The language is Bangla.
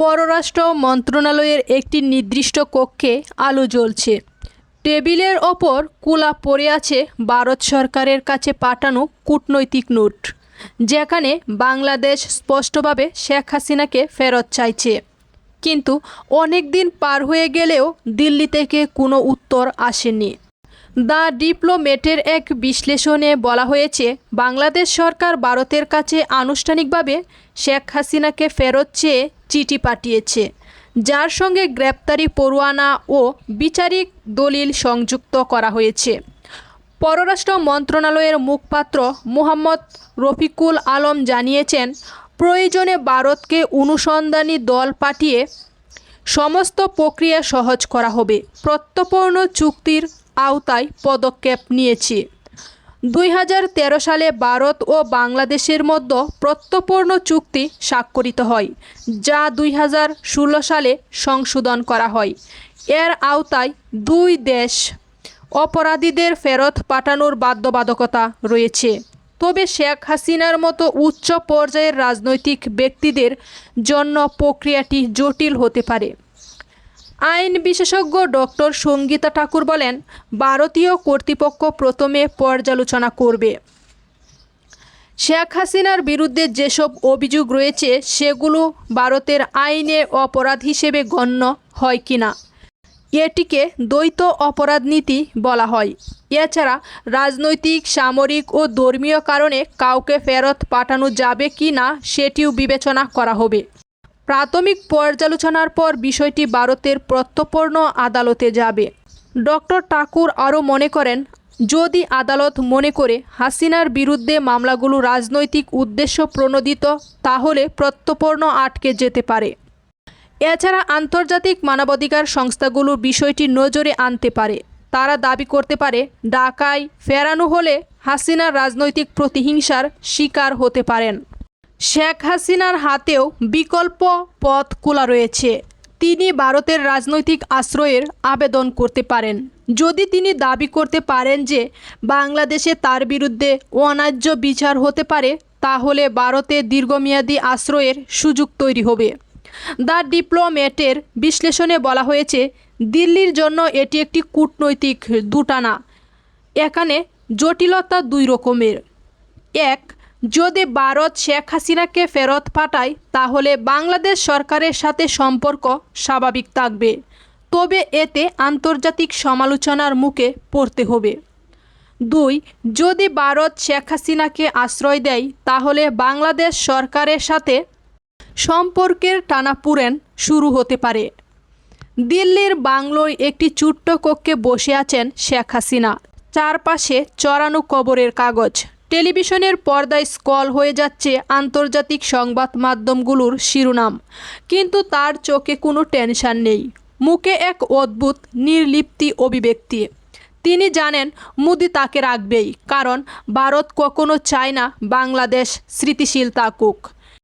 পররাষ্ট্র মন্ত্রণালয়ের একটি নির্দিষ্ট কক্ষে আলো জ্বলছে। টেবিলের ওপর কুলা পড়ে আছে ভারত সরকারের কাছে পাঠানো কূটনৈতিক নোট, যেখানে বাংলাদেশ স্পষ্টভাবে শেখ হাসিনাকে ফেরত চাইছে। কিন্তু অনেক দিন পার হয়ে গেলেও দিল্লি থেকে কোনো উত্তর আসেনি। দ্য ডিপ্লোমেটের এক বিশ্লেষণে বলা হয়েছে, বাংলাদেশ সরকার ভারতের কাছে আনুষ্ঠানিকভাবে শেখ হাসিনাকে ফেরত চেয়ে চিঠি পাঠিয়েছে, যার সঙ্গে গ্রেপ্তারি পরোয়ানা ও বিচারিক দলিল সংযুক্ত করা হয়েছে। পররাষ্ট্র মন্ত্রণালয়ের মুখপাত্র মোহাম্মদ রফিকুল আলম জানিয়েছেন, প্রয়োজনে ভারতকে অনুসন্ধানী দল পাঠিয়ে সমস্ত প্রক্রিয়া সহজ করা হবে, প্রত্যর্পণ চুক্তির আওতায় পদক্ষেপ নিয়েছি। দুই হাজার তেরো সালে ভারত ও বাংলাদেশের মধ্যে প্রত্যপূর্ণ চুক্তি স্বাক্ষরিত হয়, যা দুই হাজার ষোলো সালে সংশোধন করা হয়। এর আওতায় দুই দেশ অপরাধীদের ফেরত পাঠানোর বাধ্যবাধকতা রয়েছে। তবে শেখ হাসিনার মতো উচ্চ পর্যায়ের রাজনৈতিক ব্যক্তিদের জন্য প্রক্রিয়াটি জটিল হতে পারে। আইন বিশেষজ্ঞ ডক্টর সঙ্গীতা ঠাকুর বলেন, ভারতীয় কর্তৃপক্ষ প্রথমে পর্যালোচনা করবে। শেখ হাসিনার বিরুদ্ধে যেসব অভিযোগ রয়েছে, সেগুলো ভারতের আইনে অপরাধ হিসেবে গণ্য হয় কিনা? এটিকে দ্বৈত অপরাধ নীতি বলা হয়। এছাড়া রাজনৈতিক, সামরিক ও ধর্মীয় কারণে কাউকে ফেরত পাঠানো যাবে কি না সেটিও বিবেচনা করা হবে। প্রাথমিক পর্যালোচনার পর বিষয়টি ভারতের প্রত্যর্পণ আদালতে যাবে। ডক্টর ঠাকুর আরও মনে করেন, যদি আদালত মনে করে হাসিনার বিরুদ্ধে মামলাগুলো রাজনৈতিক উদ্দেশ্য প্রণোদিত, তাহলে প্রত্যর্পণ আটকে যেতে পারে। এছাড়া আন্তর্জাতিক মানবাধিকার সংস্থাগুলো বিষয়টি নজরে আনতে পারে। তারা দাবি করতে পারে, ঢাকায় ফেরানো হলে হাসিনার রাজনৈতিক প্রতিহিংসার শিকার হতে পারেন। শেখ হাসিনার হাতেও বিকল্প পথ খোলা রয়েছে। তিনি ভারতের রাজনৈতিক আশ্রয়ের আবেদন করতে পারেন। যদি তিনি দাবি করতে পারেন যে বাংলাদেশে তার বিরুদ্ধে অন্যায্য বিচার হতে পারে, তাহলে ভারতে দীর্ঘমেয়াদী আশ্রয়ের সুযোগ তৈরি হবে। দ্য ডিপ্লোমেটের বিশ্লেষণে বলা হয়েছে, দিল্লির জন্য এটি একটি কূটনৈতিক দুটানা। এখানে জটিলতা দুই রকমের। এক যদি ভারত শেখ হাসিনাকে ফেরত পাঠায়, তাহলে বাংলাদেশ সরকারের সাথে সম্পর্ক স্বাভাবিক থাকবে। তবে এতে আন্তর্জাতিক সমালোচনার মুখে পড়তে হবে। দুই, যদি ভারত শেখ হাসিনাকে আশ্রয় দেয়, তাহলে বাংলাদেশ সরকারের সাথে সম্পর্কের টানাপুরেন শুরু হতে পারে। দিল্লির বাংলোয় একটি ছোট্ট কক্ষে বসে আছেন শেখ হাসিনা। চারপাশে চড়ানো কবরের কাগজ। টেলিভিশনের পর্দায় স্কল হয়ে যাচ্ছে আন্তর্জাতিক সংবাদ মাধ্যমগুলোর শিরোনাম। কিন্তু তার চোখে কোনো টেনশন নেই। মুখে এক অদ্ভুত, নির্লিপ্তি অভিব্যক্তি। তিনি জানেন, মুদি তাকে রাখবেই, কারণ ভারত কখনো চায় না বাংলাদেশ স্মৃতিশীল থাকুক।